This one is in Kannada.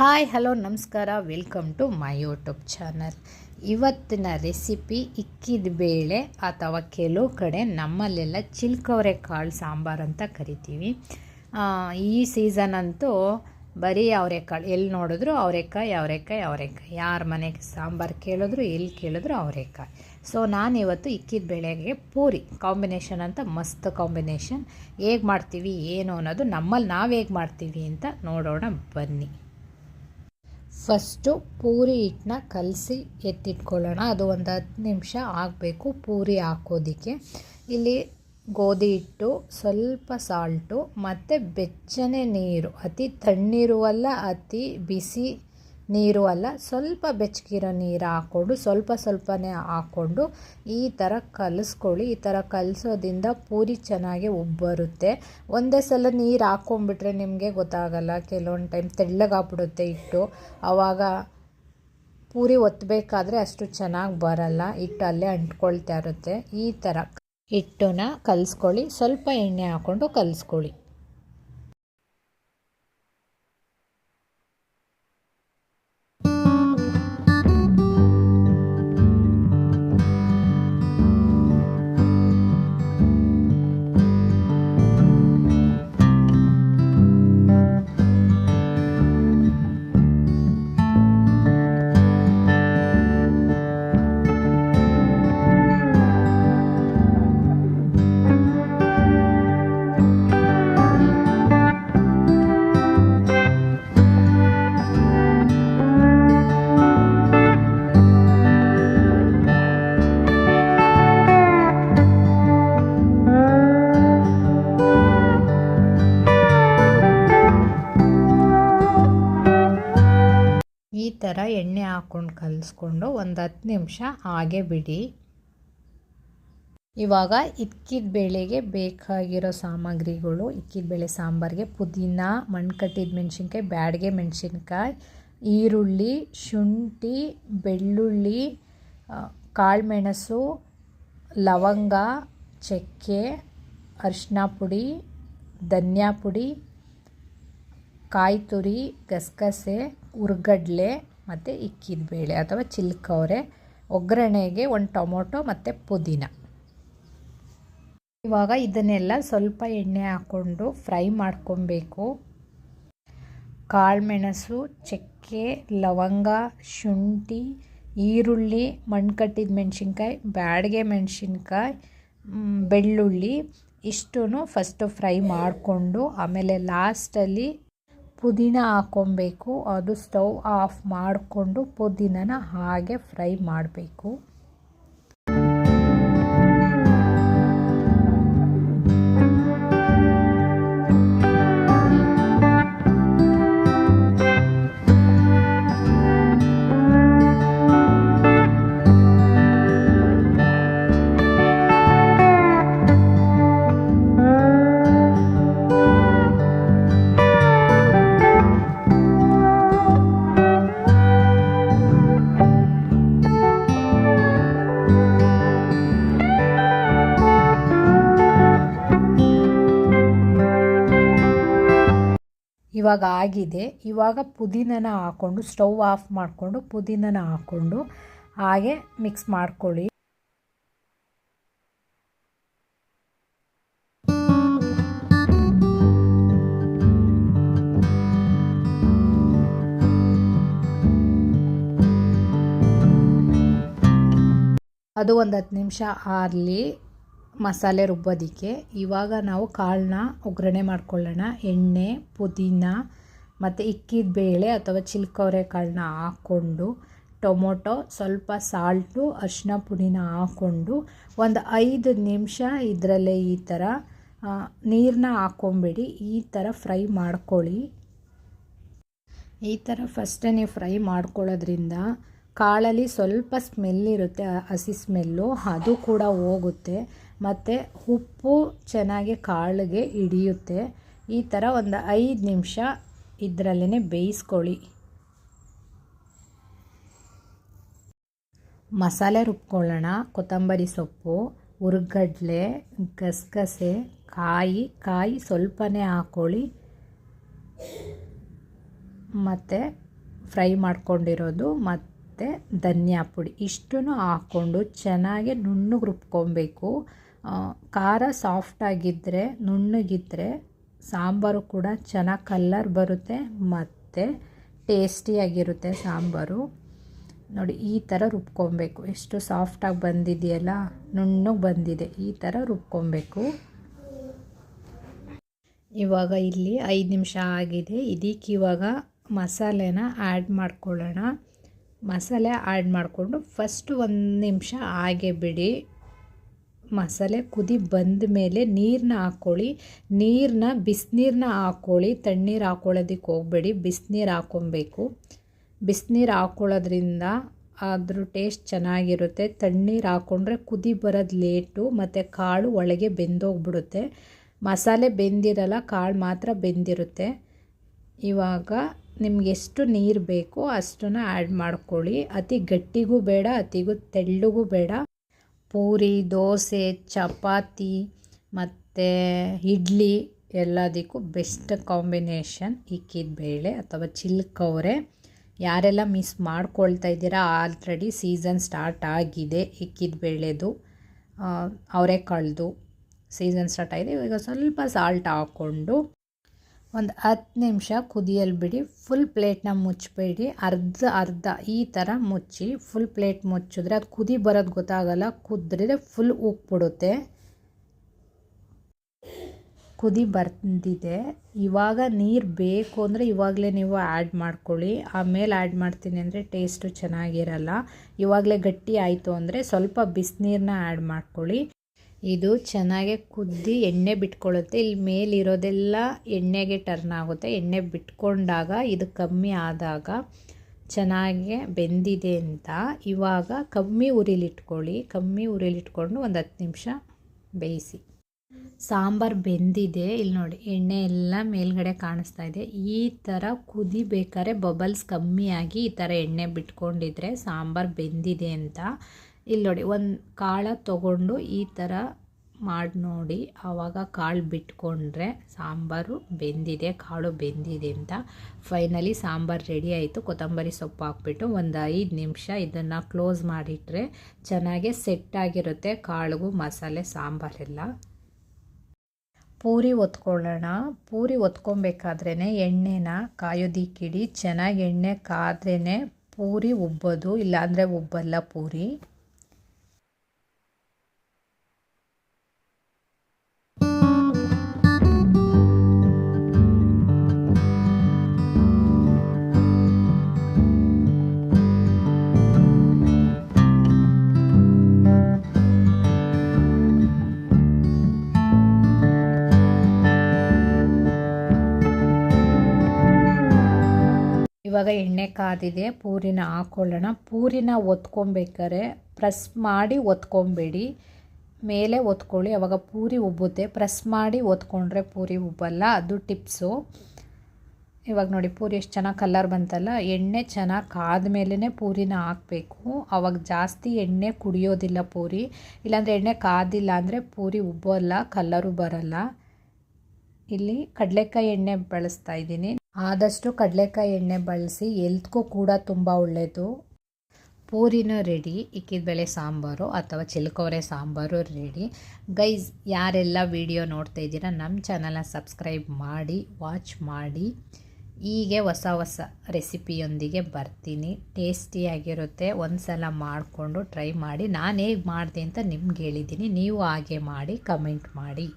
ಹಾಯ್, ಹಲೋ, ನಮಸ್ಕಾರ. Welcome to my YouTube channel. ಇವತ್ತಿನ ರೆಸಿಪಿ ಇಕ್ಕಿದ ಬೇಳೆ ಅಥವಾ ಕೆಲವು ಕಡೆ ನಮ್ಮಲ್ಲೆಲ್ಲ ಚಿಲ್ಕವರೆ ಕಾಳು ಸಾಂಬಾರು ಅಂತ ಕರಿತೀವಿ. ಈ ಸೀಸನ್ ಅಂತೂ ಬರೀ ಅವರೆಕಾಳು. ಎಲ್ಲಿ ನೋಡಿದ್ರು ಅವರೆಕಾಯಿ ಅವರೆಕಾಯಿ ಅವರೆಕಾಯಿ. ಯಾರ ಮನೆಗೆ ಸಾಂಬಾರು ಕೇಳಿದ್ರು ಎಲ್ಲಿ ಕೇಳಿದ್ರು ಅವರೆಕಾಯಿ. ಸೊ ನಾನಿವತ್ತು ಇಕ್ಕಿದ ಬೇಳೆಗೆ ಪೂರಿ ಕಾಂಬಿನೇಷನ್ ಅಂತ ಮಸ್ತ್ ಕಾಂಬಿನೇಷನ್. ಹೇಗೆ ಮಾಡ್ತೀವಿ, ಏನು ಅನ್ನೋದು ನಮ್ಮಲ್ಲಿ ನಾವು ಹೇಗೆ ಮಾಡ್ತೀವಿ ಅಂತ ನೋಡೋಣ ಬನ್ನಿ. ಫಸ್ಟು ಪೂರಿ ಹಿಟ್ಟನ್ನ ಕಲಸಿ ಎತ್ತಿಟ್ಕೊಳ್ಳೋಣ. ಅದು ಒಂದು ಹತ್ತು ನಿಮಿಷ ಆಗಬೇಕು ಪೂರಿ ಹಾಕೋದಕ್ಕೆ. ಇಲ್ಲಿ ಗೋಧಿ ಹಿಟ್ಟು, ಸ್ವಲ್ಪ ಸಾಲ್ಟು, ಮತ್ತು ಬೆಚ್ಚನೆ ನೀರು. ಅತಿ ತಣ್ಣೀರು ಅಲ್ಲ, ಅತಿ ಬಿಸಿ ನೀರು ಅಲ್ಲ, ಸ್ವಲ್ಪ ಬೆಚ್ಚಗಿರೋ ನೀರು ಹಾಕ್ಕೊಂಡು, ಸ್ವಲ್ಪ ಸ್ವಲ್ಪನೇ ಹಾಕ್ಕೊಂಡು ಈ ಥರ ಕಲಿಸ್ಕೊಳ್ಳಿ. ಈ ಥರ ಕಲಿಸೋದ್ರಿಂದ ಪೂರಿ ಚೆನ್ನಾಗಿ ಉಬ್ಬರುತ್ತೆ. ಒಂದೇ ಸಲ ನೀರು ಹಾಕ್ಕೊಂಡ್ಬಿಟ್ರೆ ನಿಮಗೆ ಗೊತ್ತಾಗಲ್ಲ, ಕೆಲವೊಂದು ಟೈಮ್ ತೆಳ್ಳಗಾಗ್ಬಿಡುತ್ತೆ ಇಟ್ಟು ಆವಾಗ ಪೂರಿ ಒತ್ತಬೇಕಾದ್ರೆ ಅಷ್ಟು ಚೆನ್ನಾಗಿ ಬರಲ್ಲ, ಹಿಟ್ಟು ಅಲ್ಲೇ ಅಂಟ್ಕೊಳ್ತಾ ಇರುತ್ತೆ. ಈ ಥರ ಹಿಟ್ಟನ್ನ ಕಲಿಸ್ಕೊಳ್ಳಿ. ಸ್ವಲ್ಪ ಎಣ್ಣೆ ಹಾಕ್ಕೊಂಡು ಕಲಿಸ್ಕೊಳ್ಳಿ. ಈ ಥರ ಎಣ್ಣೆ ಹಾಕ್ಕೊಂಡು ಕಲಿಸ್ಕೊಂಡು ಒಂದು ಹತ್ತು ನಿಮಿಷ ಹಾಗೆ ಬಿಡಿ. ಇವಾಗ ಇಕ್ಕಿದ ಬೇಳೆಗೆ ಬೇಕಾಗಿರೋ ಸಾಮಗ್ರಿಗಳು, ಇಕ್ಕಿದ ಬೇಳೆ ಸಾಂಬಾರಿಗೆ ಪುದೀನ, ಮಣ್ಕಟ್ಟಿದ ಮೆಣಸಿನ್ಕಾಯಿ, ಬ್ಯಾಡಗೆ ಮೆಣಸಿನ್ಕಾಯಿ, ಈರುಳ್ಳಿ, ಶುಂಠಿ, ಬೆಳ್ಳುಳ್ಳಿ ಕಾಳುಮೆಣಸು, ಲವಂಗ, ಚಕ್ಕೆ ಅರಿಶಿನ ಪುಡಿ, ಧನಿಯಾ ಪುಡಿ ಕಾಯಿ ತುರಿ ಗಸಗಸೆ ಹುರ್ಗಡ್ಲೆ ಮತ್ತು ಇಕ್ಕಿದ ಬೇಳೆ ಅಥವಾ ಚಿಲ್ಕವರೆ, ಒಗ್ಗರಣೆಗೆ ಒಂದು ಟೊಮೊಟೊ ಮತ್ತು ಪುದೀನ. ಇವಾಗ ಇದನ್ನೆಲ್ಲ ಸ್ವಲ್ಪ ಎಣ್ಣೆ ಹಾಕ್ಕೊಂಡು ಫ್ರೈ ಮಾಡ್ಕೊಬೇಕು. ಕಾಳುಮೆಣಸು, ಚಕ್ಕೆ, ಲವಂಗ, ಶುಂಠಿ, ಈರುಳ್ಳಿ, ಮಣ್ಕಟ್ಟಿದ ಮೆಣಸಿನ್ಕಾಯಿ, ಬ್ಯಾಡಗೆ ಮೆಣಸಿನ್ಕಾಯಿ ಬೆಳ್ಳುಳ್ಳಿ ಇಷ್ಟೂ ಫಸ್ಟು ಫ್ರೈ ಮಾಡಿಕೊಂಡು ಆಮೇಲೆ ಲಾಸ್ಟಲ್ಲಿ ಪುದೀನ ಹಾಕ್ಕೊಬೇಕು. ಅದು ಸ್ಟವ್ ಆಫ್ ಮಾಡಿಕೊಂಡು ಪುದೀನನ ಹಾಗೆ ಫ್ರೈ ಮಾಡಬೇಕು. ಇವಾಗ ಆಗಿದೆ. ಇವಾಗ ಪುದೀನನ ಹಾಕ್ಕೊಂಡು ಸ್ಟವ್ ಆಫ್ ಮಾಡಿಕೊಂಡು ಪುದೀನನ ಹಾಕ್ಕೊಂಡು ಹಾಗೆ ಮಿಕ್ಸ್ ಮಾಡ್ಕೊಳ್ಳಿ. ಅದು ಒಂದು ಹತ್ತು ನಿಮಿಷ ಆರಲಿ. ಮಸಾಲೆ ರುಬ್ಬೋದಕ್ಕೆ. ಇವಾಗ ನಾವು ಕಾಳನ್ನ ಒಗ್ಗರಣೆ ಮಾಡ್ಕೊಳ್ಳೋಣ. ಎಣ್ಣೆ, ಪುದೀನ ಮತ್ತು ಇಕ್ಕಿದ ಬೇಳೆ ಅಥವಾ ಚಿಲ್ಕವರೆ ಕಾಳನ್ನ ಹಾಕ್ಕೊಂಡು, ಟೊಮೊಟೊ ಸ್ವಲ್ಪ ಸಾಲ್ಟು ಅರಿಶಿನ ಪುಡಿನ ಹಾಕ್ಕೊಂಡು ಒಂದು ಐದು ನಿಮಿಷ ಇದರಲ್ಲೇ ಈ ಥರ ನೀರನ್ನ ಹಾಕ್ಕೊಂಬಿಡಿ. ಈ ಥರ ಫ್ರೈ ಮಾಡ್ಕೊಳ್ಳಿ. ಈ ಥರ ಫಸ್ಟೇ ನೀವು ಫ್ರೈ ಮಾಡ್ಕೊಳ್ಳೋದ್ರಿಂದ ಕಾಳಲ್ಲಿ ಸ್ವಲ್ಪ ಸ್ಮೆಲ್ ಇರುತ್ತೆ, ಹಸಿ ಸ್ಮೆಲ್ಲು ಅದು ಕೂಡ ಹೋಗುತ್ತೆ. ಮತ್ತು ಉಪ್ಪು ಚೆನ್ನಾಗಿ ಕಾಳಿಗೆ ಹಿಡಿಯುತ್ತೆ. ಈ ಥರ ಒಂದು ಐದು ನಿಮಿಷ ಇದರಲ್ಲೇ ಬೇಯಿಸ್ಕೊಳ್ಳಿ. ಮಸಾಲೆ ರುಬ್ಕೊಳ್ಳೋಣ. ಕೊತ್ತಂಬರಿ ಸೊಪ್ಪು ಹುರ್ಗಡ್ಲೆ ಗಸಗಸೆ, ಕಾಯಿ. ಕಾಯಿ ಸ್ವಲ್ಪನೇ ಹಾಕ್ಕೊಳ್ಳಿ ಮತ್ತು ಫ್ರೈ ಮಾಡ್ಕೊಂಡಿರೋದು. ಮತ್ತು ಧನಿಯಾ ಪುಡಿ. ಇಷ್ಟನ್ನು ಹಾಕ್ಕೊಂಡು ಚೆನ್ನಾಗಿ ನುಣ್ಣಗೆ ರುಬ್ಕೊಬೇಕು ಖಾರ ಸಾಫ್ಟಾಗಿದ್ದರೆ ನುಣ್ಣಗಿದ್ದರೆ ಸಾಂಬಾರು ಕೂಡ ಚೆನ್ನಾಗಿ ಕಲ್ಲರ್ ಬರುತ್ತೆ ಮತ್ತು ಟೇಸ್ಟಿಯಾಗಿರುತ್ತೆ ಸಾಂಬಾರು. ನೋಡಿ, ಈ ಥರ ರುಬ್ಕೊಬೇಕು. ಎಷ್ಟು ಸಾಫ್ಟಾಗಿ ಬಂದಿದೆಯಲ್ಲ, ನುಣ್ಣಗೆ ಬಂದಿದೆ. ಈ ಥರ ರುಬ್ಕೊಬೇಕು. ಇವಾಗ ಇಲ್ಲಿ ಐದು ನಿಮಿಷ ಆಗಿದೆ. ಇದಕ್ಕೆ ಇವಾಗ ಮಸಾಲೆನ ಆ್ಯಡ್ ಮಾಡ್ಕೊಳ್ಳೋಣ. ಮಸಾಲೆ ಆ್ಯಡ್ ಮಾಡಿಕೊಂಡು ಫಸ್ಟ್ ಒಂದು ನಿಮಿಷ ಹಾಗೆ ಬಿಡಿ. ಮಸಾಲೆ ಕುದಿ ಬಂದ ಮೇಲೆ ನೀರನ್ನ ಹಾಕ್ಕೊಳ್ಳಿ ನೀರನ್ನ ಬಿಸಿನೀರನ್ನ ಹಾಕ್ಕೊಳ್ಳಿ ತಣ್ಣೀರು ಹಾಕ್ಕೊಳ್ಳೋದಕ್ಕೆ ಹೋಗಬೇಡಿ. ಬಿಸಿನೀರು ಹಾಕ್ಕೊಬೇಕು ಬಿಸಿನೀರು ಹಾಕ್ಕೊಳ್ಳೋದ್ರಿಂದ ಅದ್ರ ಟೇಸ್ಟ್ ಚೆನ್ನಾಗಿರುತ್ತೆ. ತಣ್ಣೀರು ಹಾಕ್ಕೊಂಡ್ರೆ ಕುದಿ ಬರೋದು ಲೇಟು, ಮತ್ತು ಕಾಳು ಒಳಗೆ ಬೆಂದೋಗ್ಬಿಡುತ್ತೆ. ಮಸಾಲೆ ಬೆಂದಿರಲ್ಲ, ಕಾಳು ಮಾತ್ರ ಬೆಂದಿರುತ್ತೆ. ಇವಾಗ ನಿಮ್ಗೆ ಎಷ್ಟು ನೀರು ಬೇಕೋ ಅಷ್ಟನ್ನ ಆ್ಯಡ್ ಮಾಡ್ಕೊಳ್ಳಿ. ಅತಿ ಗಟ್ಟಿಗೂ ಬೇಡ, ಅತಿಗೂ ತೆಳ್ಳಗೂ ಬೇಡ. ಪೂರಿ, ದೋಸೆ, ಚಪಾತಿ ಮತ್ತು ಇಡ್ಲಿ ಎಲ್ಲದಕ್ಕೂ ಬೆಸ್ಟ್ ಕಾಂಬಿನೇಷನ್ ಇಕ್ಕಿದ ಬೇಳೆ ಅಥವಾ ಚಿಲ್ಕವರೆ. ಯಾರೆಲ್ಲ ಮಿಸ್ ಮಾಡ್ಕೊಳ್ತಾ ಇದ್ದೀರಾ ಆಲ್ರೆಡಿ ಸೀಸನ್ ಸ್ಟಾರ್ಟ್ ಆಗಿದೆ ಇಕ್ಕಿದ ಬೇಳೆದು. ಅವರೆಕಾಳ್ದು ಸೀಸನ್ ಸ್ಟಾರ್ಟ್ ಆಗಿದೆ. ಇವಾಗ ಸ್ವಲ್ಪ ಸಾಲ್ಟ್ ಹಾಕ್ಕೊಂಡು ಒಂದು ಹತ್ತು ನಿಮಿಷ ಕುದಿಯಲು ಬಿಡಿ. ಫುಲ್ ಪ್ಲೇಟ್ನ ಮುಚ್ಚಬೇಡಿ ಅರ್ಧ ಅರ್ಧ ಈ ಥರ ಮುಚ್ಚಿ ಫುಲ್ ಪ್ಲೇಟ್ ಮುಚ್ಚಿದ್ರೆ ಅದು ಕುದಿ ಬರೋದು ಗೊತ್ತಾಗಲ್ಲ. ಕುದ್ರೆ ಫುಲ್ ಉಕ್ಬಿಡುತ್ತೆ ಕುದಿ ಬರ್ತಿದೆ. ಇವಾಗ ನೀರು ಬೇಕು ಅಂದರೆ ಇವಾಗಲೇ ನೀವು ಆ್ಯಡ್ ಮಾಡ್ಕೊಳ್ಳಿ. ಆಮೇಲೆ ಆ್ಯಡ್ ಮಾಡ್ತೀನಿ ಅಂದರೆ ಟೇಸ್ಟು ಚೆನ್ನಾಗಿರಲ್ಲ. ಇವಾಗಲೇ ಗಟ್ಟಿ ಆಯಿತು ಅಂದರೆ ಸ್ವಲ್ಪ ಬಿಸಿನೀರನ್ನ ಆ್ಯಡ್ ಮಾಡ್ಕೊಳ್ಳಿ. ಇದು ಚೆನ್ನಾಗಿ ಕುದ್ದಿ ಎಣ್ಣೆ ಬಿಟ್ಕೊಳ್ಳುತ್ತೆ. ಇಲ್ಲಿ ಮೇಲಿರೋದೆಲ್ಲ ಎಣ್ಣೆಗೆ ಟರ್ನ್ ಆಗುತ್ತೆ. ಎಣ್ಣೆ ಬಿಟ್ಕೊಂಡಾಗ ಇದು ಕಮ್ಮಿ ಆದಾಗ ಚೆನ್ನಾಗಿ ಬೆಂದಿದೆ ಅಂತ. ಇವಾಗ ಕಮ್ಮಿ ಉರಿಲಿಟ್ಕೊಳ್ಳಿ ಕಮ್ಮಿ ಉರಿಲಿಟ್ಕೊಂಡು ಒಂದು ಹತ್ತು ನಿಮಿಷ ಬೇಯಿಸಿ. ಸಾಂಬಾರು ಬೆಂದಿದೆ. ಇಲ್ಲಿ ನೋಡಿ, ಎಣ್ಣೆ ಎಲ್ಲ ಮೇಲ್ಗಡೆ ಕಾಣಿಸ್ತಾ ಇದೆ. ಈ ಥರ ಕುದಿಬೇಕಾದ್ರೆ ಬಬಲ್ಸ್ ಕಮ್ಮಿಯಾಗಿ ಈ ಥರ ಎಣ್ಣೆ ಬಿಟ್ಕೊಂಡಿದ್ರೆ ಸಾಂಬಾರು ಬೆಂದಿದೆ ಅಂತ. ಇಲ್ಲಿ ನೋಡಿ, ಒಂದು ಕಾಳ ತಗೊಂಡು ಈ ಥರ ಮಾಡಿ ನೋಡಿ. ಆವಾಗ ಕಾಳು ಬಿಟ್ಕೊಂಡ್ರೆ ಸಾಂಬಾರು ಬೆಂದಿದೆ, ಕಾಳು ಬೆಂದಿದೆ ಅಂತ. ಫೈನಲಿ ಸಾಂಬಾರು ರೆಡಿ ಆಯಿತು. ಕೊತ್ತಂಬರಿ ಸೊಪ್ಪು ಹಾಕ್ಬಿಟ್ಟು ಒಂದು ಐದು ನಿಮಿಷ ಇದನ್ನು ಕ್ಲೋಸ್ ಮಾಡಿಟ್ರೆ ಚೆನ್ನಾಗೆ ಸೆಟ್ ಆಗಿರುತ್ತೆ ಕಾಳಿಗೂ ಮಸಾಲೆ ಸಾಂಬಾರೆಲ್ಲ. ಪೂರಿ ಒತ್ಕೊಳ್ಳೋಣ. ಪೂರಿ ಒತ್ಕೊಬೇಕಾದ್ರೇ ಎಣ್ಣೆನ ಕಾಯೋದಿಕ್ಕಿಡಿ ಚೆನ್ನಾಗಿ ಎಣ್ಣೆ ಕಾದ್ರೇ ಪೂರಿ ಉಬ್ಬೋದು, ಇಲ್ಲಾಂದರೆ ಉಬ್ಬಲ್ಲ ಪೂರಿ. ಇವಾಗ ಎಣ್ಣೆ ಕಾದಿದೆ, ಪೂರಿನ ಹಾಕ್ಕೊಳ್ಳೋಣ ಪೂರಿನ ಒತ್ಕೊಬೇಕಾರೆ ಪ್ರೆಸ್ ಮಾಡಿ ಒತ್ಕೊಬೇಡಿ. ಮೇಲೆ ಒತ್ಕೊಳ್ಳಿ, ಅವಾಗ ಪೂರಿ ಉಬ್ಬುತ್ತೆ. ಪ್ರೆಸ್ ಮಾಡಿ ಒತ್ಕೊಂಡ್ರೆ ಪೂರಿ ಉಬ್ಬಲ್ಲ, ಅದು ಟಿಪ್ಸು. ಇವಾಗ ನೋಡಿ, ಪೂರಿ ಎಷ್ಟು ಚೆನ್ನಾಗಿ ಕಲರ್ ಬಂತಲ್ಲ, ಎಣ್ಣೆ ಚೆನ್ನಾಗಿ ಕಾದ ಮೇಲೇ ಪೂರಿನ ಹಾಕಬೇಕು. ಅವಾಗ ಜಾಸ್ತಿ ಎಣ್ಣೆ ಕುಡಿಯೋದಿಲ್ಲ ಪೂರಿ. ಇಲ್ಲಾಂದರೆ ಎಣ್ಣೆ ಕಾದಿಲ್ಲ ಅಂದರೆ ಪೂರಿ ಉಬ್ಬೋಲ್ಲ ಕಲ್ಲರು ಬರಲ್ಲ. ಇಲ್ಲಿ ಕಡಲೆಕಾಯಿ ಎಣ್ಣೆ ಬಳಸ್ತಾ ಇದ್ದೀನಿ. ಆದಷ್ಟು ಕಡಲೆಕಾಯಿ ಎಣ್ಣೆ ಬಳಸಿ ಎಲ್ತ್ಗೂ ಕೂಡ ತುಂಬ ಒಳ್ಳೆಯದು ಪೂರಿನೂ ರೆಡಿ, ಇಕ್ಕಿದ ಸಾಂಬಾರು ಅಥವಾ ಚಿಲ್ಕೋರೆ ಸಾಂಬಾರು ರೆಡಿ. ಗೈಸ್, ಯಾರೆಲ್ಲ ವಿಡಿಯೋ ನೋಡ್ತಾ ಇದ್ದೀರಾ, ನಮ್ಮ ಚಾನಲ್ನ ಸಬ್ಸ್ಕ್ರೈಬ್ ಮಾಡಿ, ವಾಚ್ ಮಾಡಿ. ಹೀಗೆ ಹೊಸ ಹೊಸ ರೆಸಿಪಿಯೊಂದಿಗೆ ಬರ್ತೀನಿ. ಟೇಸ್ಟಿಯಾಗಿರುತ್ತೆ ಒಂದು ಸಲ ಮಾಡಿಕೊಂಡು ಟ್ರೈ ಮಾಡಿ. ನಾನು ಹೇಗೆ ಮಾಡಿದೆ ಅಂತ ನಿಮ್ಗೆ ಹೇಳಿದ್ದೀನಿ. ನೀವು ಹಾಗೆ ಮಾಡಿ, ಕಮೆಂಟ್ ಮಾಡಿ.